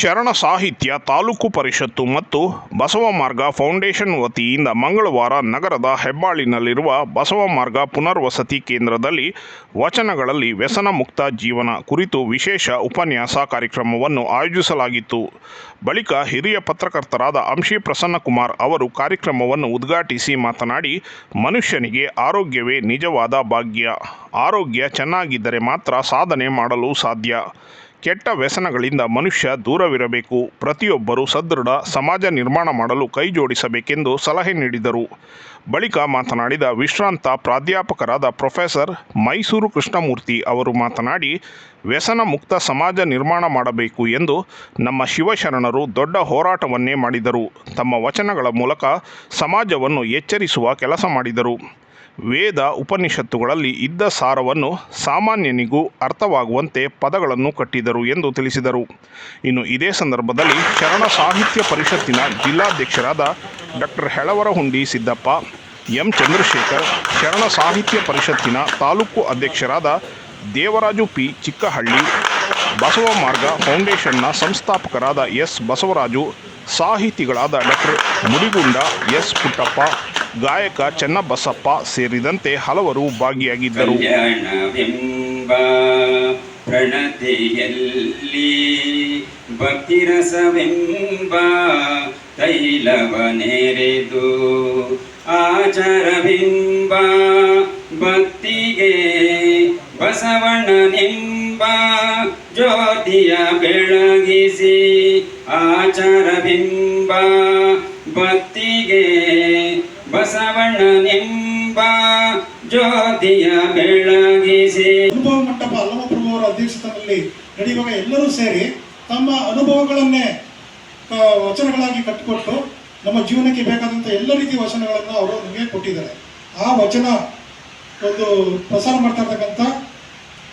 ಶರಣ ಸಾಹಿತ್ಯ ತಾಲೂಕು ಪರಿಷತ್ತು ಮತ್ತು ಬಸವ ಮಾರ್ಗ ಫೌಂಡೇಶನ್ ವತಿಯಿಂದ ಮಂಗಳವಾರ ನಗರದ ಹೆಬ್ಬಾಳಿನಲ್ಲಿರುವ ಬಸವ ಮಾರ್ಗ ಪುನರ್ವಸತಿ ಕೇಂದ್ರದಲ್ಲಿ ವಚನಗಳಲ್ಲಿ ವ್ಯಸನ ಮುಕ್ತ ಜೀವನ ಕುರಿತು ವಿಶೇಷ ಉಪನ್ಯಾಸ ಕಾರ್ಯಕ್ರಮವನ್ನು ಆಯೋಜಿಸಲಾಗಿತ್ತು. ಬಳಿಕ ಹಿರಿಯ ಪತ್ರಕರ್ತರಾದ ಅಂಶಿ ಪ್ರಸನ್ನಕುಮಾರ್ ಅವರು ಕಾರ್ಯಕ್ರಮವನ್ನು ಉದ್ಘಾಟಿಸಿ ಮಾತನಾಡಿ, ಮನುಷ್ಯನಿಗೆ ಆರೋಗ್ಯವೇ ನಿಜವಾದ ಭಾಗ್ಯ. ಆರೋಗ್ಯ ಚೆನ್ನಾಗಿದ್ದರೆ ಮಾತ್ರ ಸಾಧನೆ ಮಾಡಲು ಸಾಧ್ಯ. ಕೆಟ್ಟ ವ್ಯಸನಗಳಿಂದ ಮನುಷ್ಯ ದೂರವಿರಬೇಕು. ಪ್ರತಿಯೊಬ್ಬರೂ ಸದೃಢ ಸಮಾಜ ನಿರ್ಮಾಣ ಮಾಡಲು ಕೈಜೋಡಿಸಬೇಕೆಂದು ಸಲಹೆ ನೀಡಿದರು. ಬಳಿಕ ಮಾತನಾಡಿದ ವಿಶ್ರಾಂತ ಪ್ರಾಧ್ಯಾಪಕರಾದ ಪ್ರೊಫೆಸರ್ ಮೈಸೂರು ಕೃಷ್ಣಮೂರ್ತಿ ಅವರು ಮಾತನಾಡಿ, ವ್ಯಸನ ಮುಕ್ತ ಸಮಾಜ ನಿರ್ಮಾಣ ಮಾಡಬೇಕು ಎಂದು ನಮ್ಮ ಶಿವಶರಣರು ದೊಡ್ಡ ಹೋರಾಟವನ್ನೇ ಮಾಡಿದರು. ತಮ್ಮ ವಚನಗಳ ಮೂಲಕ ಸಮಾಜವನ್ನು ಎಚ್ಚರಿಸುವ ಕೆಲಸ ಮಾಡಿದರು. ವೇದ ಉಪನಿಷತ್ತುಗಳಲ್ಲಿ ಇದ್ದ ಸಾರವನ್ನು ಸಾಮಾನ್ಯನಿಗೂ ಅರ್ಥವಾಗುವಂತೆ ಪದಗಳನ್ನು ಕಟ್ಟಿದರು ಎಂದು ತಿಳಿಸಿದರು. ಇನ್ನು ಇದೇ ಸಂದರ್ಭದಲ್ಲಿ ಶರಣ ಸಾಹಿತ್ಯ ಪರಿಷತ್ತಿನ ಜಿಲ್ಲಾಧ್ಯಕ್ಷರಾದ ಡಾಕ್ಟರ್ ಹೆಳವರಹುಂಡಿ ಸಿದ್ದಪ್ಪ, ಎಂ ಚಂದ್ರಶೇಖರ್, ಶರಣ ಸಾಹಿತ್ಯ ಪರಿಷತ್ತಿನ ತಾಲೂಕು ಅಧ್ಯಕ್ಷರಾದ ದೇವರಾಜು ಪಿ ಚಿಕ್ಕಹಳ್ಳಿ, ಬಸವ ಮಾರ್ಗ ಫೌಂಡೇಶನ್ನ ಸಂಸ್ಥಾಪಕರಾದ ಎಸ್ ಬಸವರಾಜು, ಸಾಹಿತಿಗಳಾದ ಡಾಕ್ಟರ್ ಮುಡಿಗುಂಡ ಎಸ್ ಪುಟ್ಟಪ್ಪ ಗಾಯಕ ಚೆನ್ನಬಸಪ್ಪ ಸೇರಿದಂತೆ ಹಲವರು ಭಾಗಿಯಾಗಿದ್ದರು. ಪ್ರಣತಿಯಲ್ಲಿ ಭಕ್ತಿರಸವೆಂಬ ತೈಲವನೆರೆದು ಆಚಾರವೆಂಬ ಭಕ್ತಿಗೆ ಬಸವಣ್ಣನೆಂಬ ಜ್ಯೋತಿಯ ಬೆಳಗಿಸಿ ಆಚಾರವೆಂಬ ಭಕ್ತಿಗೆ ಬಸವಣ್ಣನೆಂಬ ಜ್ಯೋತಿಯ ಬೆಳಗಿಸಿ. ಅನುಭವ ಮಂಟಪ ಅಲ್ಲಮಪ್ರಭು ಅವರ ಅಧ್ಯಕ್ಷತೆಯಲ್ಲಿ ನಡೆಯುವಾಗ ಎಲ್ಲರೂ ಸೇರಿ ತಮ್ಮ ಅನುಭವಗಳನ್ನೇ ವಚನಗಳಾಗಿ ಕಟ್ಟಿಕೊಟ್ಟು ನಮ್ಮ ಜೀವನಕ್ಕೆ ಬೇಕಾದಂಥ ಎಲ್ಲ ರೀತಿಯ ವಚನಗಳನ್ನು ಅವರು ನಮಗೆ ಕೊಟ್ಟಿದ್ದಾರೆ. ಆ ವಚನ ಒಂದು ಪ್ರಸಾರ ಮಾಡ್ತಾ ಇರ್ತಕ್ಕಂಥ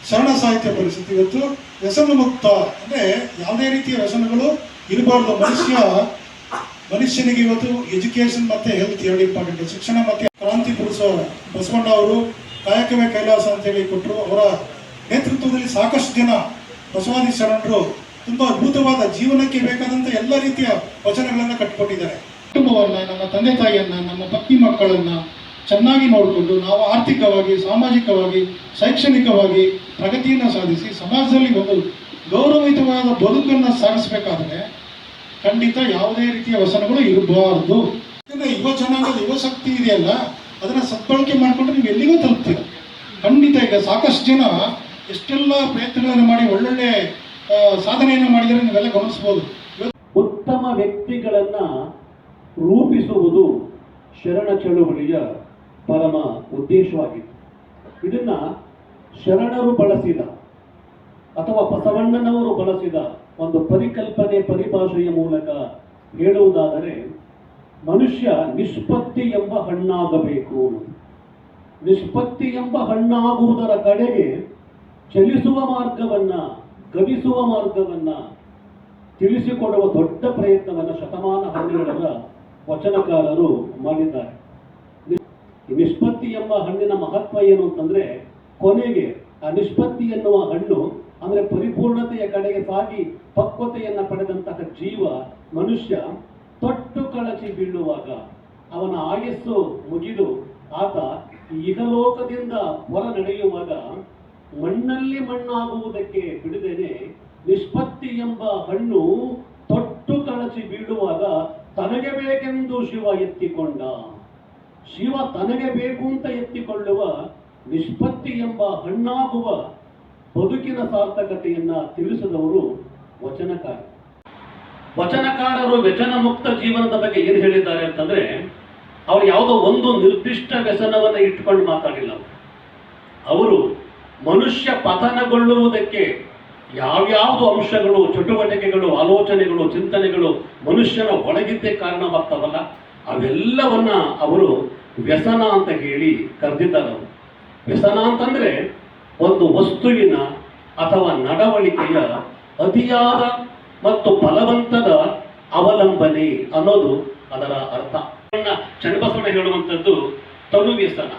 ಶರಣ ಸಾಹಿತ್ಯ ಪರಿಸ್ಥಿತಿ ಇವತ್ತು ವ್ಯಸನ ಮುಕ್ತ ಅಂದರೆ ಯಾವುದೇ ರೀತಿಯ ವ್ಯಸನಗಳು ಇರಬಾರ್ದು. ಮನುಷ್ಯ ಮನುಷ್ಯನಿಗೆ ಇವತ್ತು ಎಜುಕೇಶನ್ ಮತ್ತೆ ಹೆಲ್ತ್ ಎರಡು ಇಂಪಾರ್ಟೆಂಟ್ ಶಿಕ್ಷಣ ಮತ್ತೆ ಕ್ರಾಂತಿ ಪುರುಷ ಬಸವಣ್ಣ ಅವರು ಕಾಯಕವೇ ಕೈಲಾಸ ಅಂತೇಳಿ ಕೊಟ್ಟರು ಅವರ ನೇತೃತ್ವದಲ್ಲಿ ಸಾಕಷ್ಟು ಜನ ಬಸವಾದಿ ಶರಣರು ತುಂಬಾ ಅದ್ಭುತವಾದ ಜೀವನಕ್ಕೆ ಬೇಕಾದಂತ ಎಲ್ಲ ರೀತಿಯ ವಚನಗಳನ್ನ ಕಟ್ಟಿಕೊಟ್ಟಿದ್ದಾರೆ. ಕುಟುಂಬವನ್ನ, ನಮ್ಮ ತಂದೆ ತಾಯಿಯನ್ನ, ನಮ್ಮ ಪತ್ನಿ ಮಕ್ಕಳನ್ನ ಚೆನ್ನಾಗಿ ನೋಡಿಕೊಂಡು ನಾವು ಆರ್ಥಿಕವಾಗಿ, ಸಾಮಾಜಿಕವಾಗಿ, ಶೈಕ್ಷಣಿಕವಾಗಿ ಪ್ರಗತಿಯನ್ನು ಸಾಧಿಸಿ ಸಮಾಜದಲ್ಲಿ ಒಂದು ಗೌರವಯುತವಾದ ಬದುಕನ್ನು ಸಾಗಿಸಬೇಕಾದ್ರೆ ಖಂಡಿತ ಯಾವುದೇ ರೀತಿಯ ವ್ಯಸನಗಳು ಇರಬಾರ್ದು. ಯುವ ಜನಾಂಗದ ಯುವ ಶಕ್ತಿ ಇದೆಯಲ್ಲ, ಅದನ್ನ ಸದ್ಬಳಕೆ ಮಾಡಿಕೊಂಡು ನೀವು ಎಲ್ಲಿಗೂ ತಲುಪ್ತೀರ? ಖಂಡಿತ ಈಗ ಸಾಕಷ್ಟು ಜನ ಎಷ್ಟೆಲ್ಲ ಪ್ರಯತ್ನಗಳನ್ನು ಮಾಡಿ ಒಳ್ಳೊಳ್ಳೆ ಸಾಧನೆಯನ್ನು ಮಾಡಿದರೆ ನೀವೆಲ್ಲ ಗಮನಿಸ್ಬೋದು. ಇವತ್ತು ಉತ್ತಮ ವ್ಯಕ್ತಿಗಳನ್ನ ರೂಪಿಸುವುದು ಶರಣ ಚಳುವಳಿಯ ಪರಮ ಉದ್ದೇಶವಾಗಿತ್ತು. ಇದನ್ನ ಶರಣರು ಬಳಸಿದ ಅಥವಾ ಬಸವಣ್ಣನವರು ಬಳಸಿದ ಒಂದು ಪರಿಕಲ್ಪನೆ ಪರಿಭಾಷೆಯ ಮೂಲಕ ಹೇಳುವುದಾದರೆ, ಮನುಷ್ಯ ನಿಷ್ಪತ್ತಿ ಎಂಬ ಹಣ್ಣಾಗಬೇಕು. ನಿಷ್ಪತ್ತಿ ಎಂಬ ಹಣ್ಣಾಗುವುದರ ಕಡೆಗೆ ಚಲಿಸುವ ಮಾರ್ಗವನ್ನ ಗಮಿಸುವ ಮಾರ್ಗವನ್ನ ತಿಳಿಸಿಕೊಡುವ ದೊಡ್ಡ ಪ್ರಯತ್ನವನ್ನು ಶತಮಾನ ಹನ್ನೆರಡರ ವಚನಕಾರರು ಮಾಡಿದ್ದಾರೆ ನಿಷ್ಪತ್ತಿ ಎಂಬ ಹಣ್ಣಿನ ಮಹತ್ವ ಏನು ಅಂತಂದ್ರೆ, ಕೊನೆಗೆ ಆ ನಿಷ್ಪತ್ತಿ ಎನ್ನುವ ಹಣ್ಣು ಅಂದ್ರೆ ಪರಿಪೂರ್ಣತೆಯ ಕಡೆಗೆ ಸಾಗಿ ಪಕ್ವತೆಯನ್ನ ಪಡೆದಂತಹ ಜೀವ ಮನುಷ್ಯ ತೊಟ್ಟು ಕಳಚಿ ಬೀಳುವಾಗ ಅವನ ಆಯಸ್ಸು ಮುಗಿದು ಆತ ಇಹಲೋಕದಿಂದ ಹೊರ ನಡೆಯುವಾಗ ಮಣ್ಣಲ್ಲಿ ಮಣ್ಣಾಗುವುದಕ್ಕೆ ಬಿಡದೇನೆ ನಿಷ್ಪತ್ತಿ ಎಂಬ ಹಣ್ಣು ತೊಟ್ಟು ಕಳಚಿ ಬೀಳುವಾಗ ತನಗೆ ಬೇಕೆಂದು ಶಿವ ಎತ್ತಿಕೊಂಡ. ಶಿವ ತನಗೆ ಬೇಕು ಅಂತ ಎತ್ತಿಕೊಳ್ಳುವ ನಿಷ್ಪತ್ತಿ ಎಂಬ ಹಣ್ಣಾಗುವ ಬದುಕಿನ ಸಾರ್ಥಕತೆಯನ್ನ ತಿಳಿಸಿದವರು ವಚನಕಾರ ವಚನಕಾರರು ವ್ಯಸನ ಮುಕ್ತ ಜೀವನದ ಬಗ್ಗೆ ಏನು ಹೇಳಿದ್ದಾರೆ ಅಂತಂದ್ರೆ, ಅವ್ರು ಯಾವುದೋ ಒಂದು ನಿರ್ದಿಷ್ಟ ವ್ಯಸನವನ್ನ ಇಟ್ಕೊಂಡು ಮಾತಾಡಿಲ್ಲ ಅವರು. ಮನುಷ್ಯ ಪತನಗೊಳ್ಳುವುದಕ್ಕೆ ಯಾವ್ಯಾವುದು ಅಂಶಗಳು, ಚಟುವಟಿಕೆಗಳು, ಆಲೋಚನೆಗಳು, ಚಿಂತನೆಗಳು ಮನುಷ್ಯನ ಒಳಗಿದ್ದೇ ಕಾರಣವಾಗ್ತವಲ್ಲ, ಅವೆಲ್ಲವನ್ನ ಅವರು ವ್ಯಸನ ಅಂತ ಹೇಳಿ ಕರೆದಿದ್ದಾರೆ ವ್ಯಸನ ಅಂತಂದ್ರೆ ಒಂದು ವಸ್ತುವಿನ ಅಥವಾ ನಡವಳಿಕೆಯ ಅತಿಯಾದ ಮತ್ತು ಫಲವಂತದ ಅವಲಂಬನೆ ಅನ್ನೋದು ಅದರ ಅರ್ಥ. ಚನ್ನಬಸವಣ್ಣ ಹೇಳುವಂಥದ್ದು ತನು ವ್ಯಸನ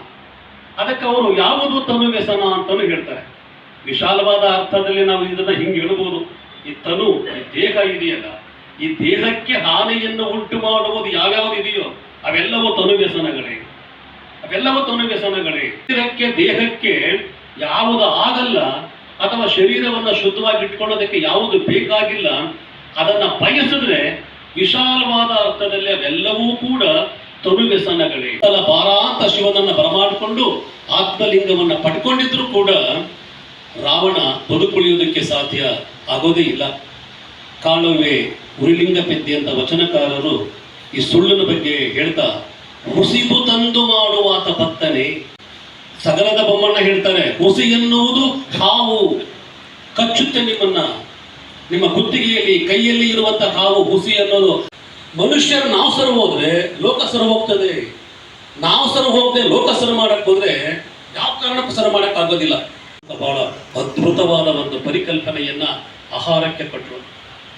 ಅದಕ್ಕೆ ಅವರು ಯಾವುದು ತನು ವ್ಯಸನ ಅಂತಾನು ಹೇಳ್ತಾರೆ. ವಿಶಾಲವಾದ ಅರ್ಥದಲ್ಲಿ ನಾವು ಇದನ್ನ ಹಿಂಗೆ ಹೇಳಬಹುದು ಈ ತನು, ಈ ದೇಹ ಇದೆಯಲ್ಲ, ಈ ದೇಹಕ್ಕೆ ಹಾನಿಯನ್ನು ಉಂಟು ಮಾಡುವುದು ಯಾವ್ಯಾವ್ದು ಇದೆಯೋ ಅವೆಲ್ಲವೂ ತನು ವ್ಯಸನಗಳೇ ಅವೆಲ್ಲವೂ ತನು ವ್ಯಸನಗಳೇ ಶರೀರಕ್ಕೆ ದೇಹಕ್ಕೆ ಯಾವುದು ಆಗಲ್ಲ ಅಥವಾ ಶರೀರವನ್ನ ಶುದ್ಧವಾಗಿ ಇಟ್ಕೊಳ್ಳೋದಕ್ಕೆ ಯಾವುದು ಬೇಕಾಗಿಲ್ಲ, ಅದನ್ನ ಬಯಸಿದ್ರೆ ವಿಶಾಲವಾದ ಅರ್ಥದಲ್ಲಿ ಅವೆಲ್ಲವೂ ಕೂಡ ತನು ವ್ಯಸನಗಳೇ ಪಾರಾಂತ ಶಿವನನ್ನ ಬರಮಾಡಿಕೊಂಡು ಆತ್ಮಲಿಂಗವನ್ನ ಪಡ್ಕೊಂಡಿದ್ರು ಕೂಡ ರಾವಣ ಬದುಕುಳಿಯುವುದಕ್ಕೆ ಸಾಧ್ಯ ಆಗೋದೇ ಇಲ್ಲ. ಕಾಳುವೆ ಉರಿಲಿಂಗ ಪೆದ್ದೆ ಅಂತ ವಚನಕಾರರು ಈ ಸುಳ್ಳಿನ ಬಗ್ಗೆ ಹೇಳ್ತಾ ಹುಸಿಬು ತಂದು ಮಾಡುವಾತ ಭಕ್ತನೇ ಸಗರದ ಬೊಮ್ಮಣ್ಣ ಹೇಳ್ತಾರೆ, ಹುಸಿ ಎನ್ನುವುದು ಹಾವು. ಕಚ್ಚುತ್ತೆ ನಿಮ್ಮನ್ನ. ನಿಮ್ಮ ಕುತ್ತಿಗೆಯಲ್ಲಿ ಕೈಯಲ್ಲಿ ಇರುವಂತ ಹಾವು, ಹುಸಿ ಅನ್ನೋದು ಮನುಷ್ಯರು ನಾವು ಸರ ಹೋದ್ರೆ ಲೋಕ ಸರ ಹೋಗ್ತದೆ. ನಾವು ಸರ ಹೋಗದೆ ಲೋಕ ಸರ ಮಾಡಕ್ ಹೋದ್ರೆ ಯಾವ ಕಾರಣಕ್ಕೂ ಸರ ಮಾಡಕ್ ಆಗೋದಿಲ್ಲ. ಬಹಳ ಅದ್ಭುತವಾದ ಒಂದು ಪರಿಕಲ್ಪನೆಯನ್ನ ಆಹಾರಕ್ಕೆ ಕೊಟ್ಟರು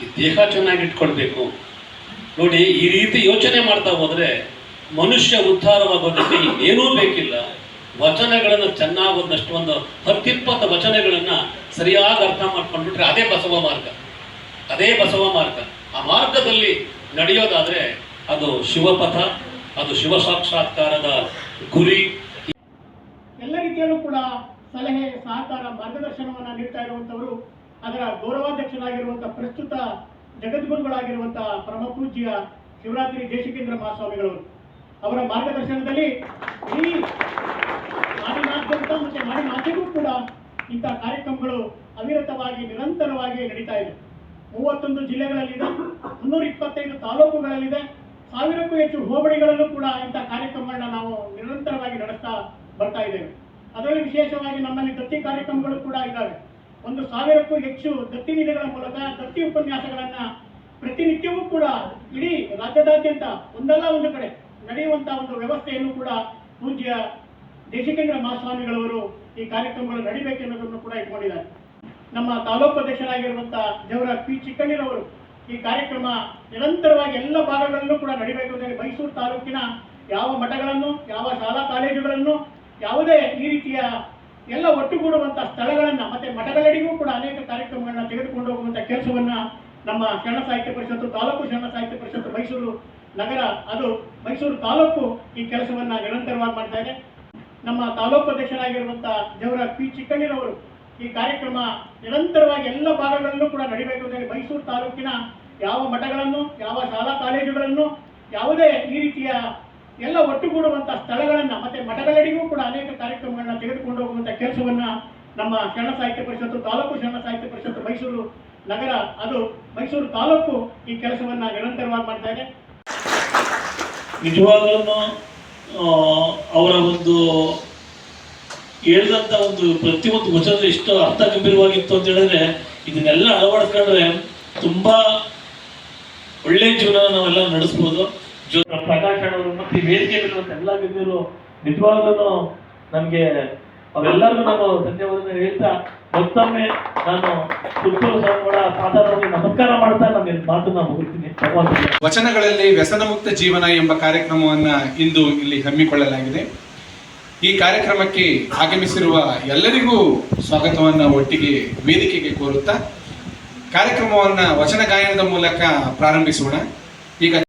ಈ ದೇಹ ಚೆನ್ನಾಗಿ ಇಟ್ಕೊಳ್ಬೇಕು. ನೋಡಿ, ಈ ರೀತಿ ಯೋಚನೆ ಮಾಡ್ತಾ ಹೋದ್ರೆ ಮನುಷ್ಯ ಉದ್ಧಾರವಾಗೋದಕ್ಕೆ ಏನೂ ಬೇಕಿಲ್ಲ. ವಚನಗಳನ್ನು ಚೆನ್ನಾಗಿ ಒಂದಷ್ಟು ಒಂದು ಹತ್ತಿಪ್ಪತ್ತು ವಚನಗಳನ್ನ ಸರಿಯಾಗಿ ಅರ್ಥ ಮಾಡ್ಕೊಂಡ್ಬಿಟ್ರೆ ಅದೇ ಬಸವ ಮಾರ್ಗ. ಅದೇ ಬಸವ ಮಾರ್ಗ. ಆ ಮಾರ್ಗದಲ್ಲಿ ನಡೆಯೋದಾದ್ರೆ ಅದು ಶಿವಪಥ, ಅದು ಶಿವ ಸಾಕ್ಷಾತ್ಕಾರದ ಗುರಿ. ಎಲ್ಲ ರೀತಿಯಲ್ಲೂ ಕೂಡ ಸಲಹೆ, ಸಹಕಾರ, ಮಾರ್ಗದರ್ಶನವನ್ನ ನೀಡ್ತಾ ಇರುವಂತವರು ಅದರ ಗೌರವಾಧ್ಯಕ್ಷರಾಗಿರುವಂತಹ ಪ್ರಸ್ತುತ ಜಗದ್ಗುರುಗಳಾಗಿರುವಂತಹ ಪರಮ ಪೂಜ್ಯ ಶಿವರಾತ್ರಿ ದೇಶಿಕೇಂದ್ರ ಮಹಾಸ್ವಾಮಿಗಳವರು. ಅವರ ಮಾರ್ಗದರ್ಶನದಲ್ಲಿ ಈ ನಾಡಿನಾದ್ಯಂತ ಮತ್ತೆ ನಾಡಿನಾಚೆಗೂ ಕೂಡ ಇಂತಹ ಕಾರ್ಯಕ್ರಮಗಳು ಅವಿರತವಾಗಿ ನಿರಂತರವಾಗಿ ನಡೀತಾ ಇದೆ. ಮೂವತ್ತೊಂದು ಜಿಲ್ಲೆಗಳಲ್ಲಿದೆ, ಮುನ್ನೂರ ಇಪ್ಪತ್ತೈದು ತಾಲೂಕುಗಳಲ್ಲಿದೆ. ಸಾವಿರಕ್ಕೂ ಹೆಚ್ಚು ಹೋಬಳಿಗಳಲ್ಲೂ ಕೂಡ ಇಂಥ ಕಾರ್ಯಕ್ರಮಗಳನ್ನ ನಾವು ನಿರಂತರವಾಗಿ ನಡೆಸ್ತಾ ಬರ್ತಾ ಇದ್ದೇವೆ. ಅದರಲ್ಲಿ ವಿಶೇಷವಾಗಿ ನಮ್ಮಲ್ಲಿ ದತ್ತಿ ಕಾರ್ಯಕ್ರಮಗಳು ಕೂಡ ಇದ್ದಾವೆ. ಒಂದು ಸಾವಿರಕ್ಕೂ ಹೆಚ್ಚು ದತ್ತಿ ನಿಧಿಗಳ ಮೂಲಕ ದತ್ತಿ ಉಪನ್ಯಾಸಗಳನ್ನ ಪ್ರತಿನಿತ್ಯವೂ ಕೂಡ ಇಡೀ ರಾಜ್ಯದಾದ್ಯಂತ ಒಂದಲ್ಲ ಒಂದು ಕಡೆ ನಡೆಯುವಂತಹ ಒಂದು ವ್ಯವಸ್ಥೆಯನ್ನು ಕೂಡ ಪೂಜ್ಯ ದೇಶಿಕೇಂದ್ರ ಮಹಾಸ್ವಾಮಿಗಳವರು ಈ ಕಾರ್ಯಕ್ರಮಗಳು ನಡಿಬೇಕೆನ್ನೋದನ್ನು ಕೂಡ ಇಟ್ಕೊಂಡಿದ್ದಾರೆ. ನಮ್ಮ ತಾಲೂಕು ಅಧ್ಯಕ್ಷರಾಗಿರುವಂತಹ ದೇವರ ಪಿ. ಚಿಕ್ಕಣ್ಣಿರವರು ಈ ಕಾರ್ಯಕ್ರಮ ನಿರಂತರವಾಗಿ ಎಲ್ಲ ಭಾಗಗಳಲ್ಲೂ ಕೂಡ ನಡಿಬೇಕು ಅಂತ ಮೈಸೂರು ತಾಲೂಕಿನ ಯಾವ ಮಠಗಳನ್ನು, ಯಾವ ಶಾಲಾ ಕಾಲೇಜುಗಳನ್ನು, ಯಾವುದೇ ಈ ರೀತಿಯ ಎಲ್ಲ ಒಟ್ಟುಗೂಡುವಂತಹ ಸ್ಥಳಗಳನ್ನ ಮತ್ತೆ ಮಠಗಳಡಿಗೂ ಕೂಡ ಅನೇಕ ಕಾರ್ಯಕ್ರಮಗಳನ್ನ ತೆಗೆದುಕೊಂಡು ಹೋಗುವಂತಹ ಕೆಲಸವನ್ನ ನಮ್ಮ ಶರಣ ಸಾಹಿತ್ಯ ಪರಿಷತ್ತು, ತಾಲೂಕು ಶರಣ ಸಾಹಿತ್ಯ ಪರಿಷತ್ತು ಮೈಸೂರು ನಗರ, ಅದು ಮೈಸೂರು ತಾಲೂಕು ಈ ಕೆಲಸವನ್ನ ನಿರಂತರವಾಗಿ ಮಾಡ್ತಾ ಇದೆ. ನಮ್ಮ ತಾಲೂಕು ಅಧ್ಯಕ್ಷರಾಗಿರುವಂತಹ ದೇವರ ಪಿ ಚಿಕ್ಕಣ್ಣಿನವರು ಈ ಕಾರ್ಯಕ್ರಮ ನಿರಂತರವಾಗಿ ಎಲ್ಲ ಭಾಗಗಳಲ್ಲೂ ಕೂಡ ನಡೀಬೇಕು ಅಂತೇಳಿ ಮೈಸೂರು ತಾಲೂಕಿನ ಯಾವ ಮಠಗಳನ್ನು, ಯಾವ ಶಾಲಾ ಕಾಲೇಜುಗಳನ್ನು, ಯಾವುದೇ ಈ ರೀತಿಯ ಎಲ್ಲ ಒಟ್ಟುಗೂಡುವಂತ ಸ್ಥಳಗಳನ್ನು ಮತ್ತೆ ಮಠಗಳಡಿಗೂ ಕೂಡ ಅನೇಕ ಕಾರ್ಯಕ್ರಮಗಳನ್ನ ತೆಗೆದುಕೊಂಡು ಹೋಗುವಂತ ಕೆಲಸವನ್ನ ನಮ್ಮ ಶರಣ ಸಾಹಿತ್ಯ ಪರಿಷತ್ತು, ತಾಲೂಕು ಶರಣ ಸಾಹಿತ್ಯ ಪರಿಷತ್ತು ಮೈಸೂರು ನಗರ, ಅದು ಮೈಸೂರು ತಾಲೂಕು ಈ ಕೆಲಸವನ್ನ ನಿರಂತರವಾಗಿ ಮಾಡ್ತಾ ಇದೆ. ನಿಜವಾಗ್ಲೂ ಅವರ ಒಂದು ಹೇಳಿದಂತ ಒಂದು ಪ್ರತಿಯೊಂದು ವಚನ ಎಷ್ಟು ಅರ್ಥ ಗಂಭೀರವಾಗಿತ್ತು ಅಂತ ಹೇಳಿದ್ರೆ, ಇದನ್ನೆಲ್ಲ ಅಳವಡಿಸ್ಕೊಂಡ್ರೆ ತುಂಬಾ ಒಳ್ಳೆ ಜೀವನ ನಾವೆಲ್ಲ ನಡೆಸ್ಬೋದು. ಪ್ರಕಾಶ್ ಅವರು ಮತ್ತೆ ವೇದಿಕೆ ಎಲ್ಲ ಗಣ್ಯರು ನಿಜವಾಗ್ಲೂ ನಮಗೆ, ಅವರೆಲ್ಲರಿಗೂ ನಾನು ಧನ್ಯವಾದ ಹೇಳ್ತಾ ಮತ್ತೊಮ್ಮೆ ನಾನು ಪುತ್ತೂರು ಸಂಗಡ ಪಾದಾರರಿಗೆ ನಮಸ್ಕಾರ ಮಾಡ್ತಾ ನಾನು ಮಾತನ್ನ ಮುಗಿಸ್ತೀನಿ. ವಚನಗಳಲ್ಲಿ ವ್ಯಸನ ಮುಕ್ತ ಜೀವನ ಎಂಬ ಕಾರ್ಯಕ್ರಮವನ್ನ ಇಂದು ಇಲ್ಲಿ ಹಮ್ಮಿಕೊಳ್ಳಲಾಗಿದೆ. ಈ ಕಾರ್ಯಕ್ರಮಕ್ಕೆ ಆಗಮಿಸಿರುವ ಎಲ್ಲರಿಗೂ ಸ್ವಾಗತವನ್ನ ಒಟ್ಟಿಗೆ ವೇದಿಕೆಗೆ ಕೋರುತ್ತಾ, ಕಾರ್ಯಕ್ರಮವನ್ನ ವಚನ ಗಾಯನದ ಮೂಲಕ ಪ್ರಾರಂಭಿಸೋಣ. ಈಗ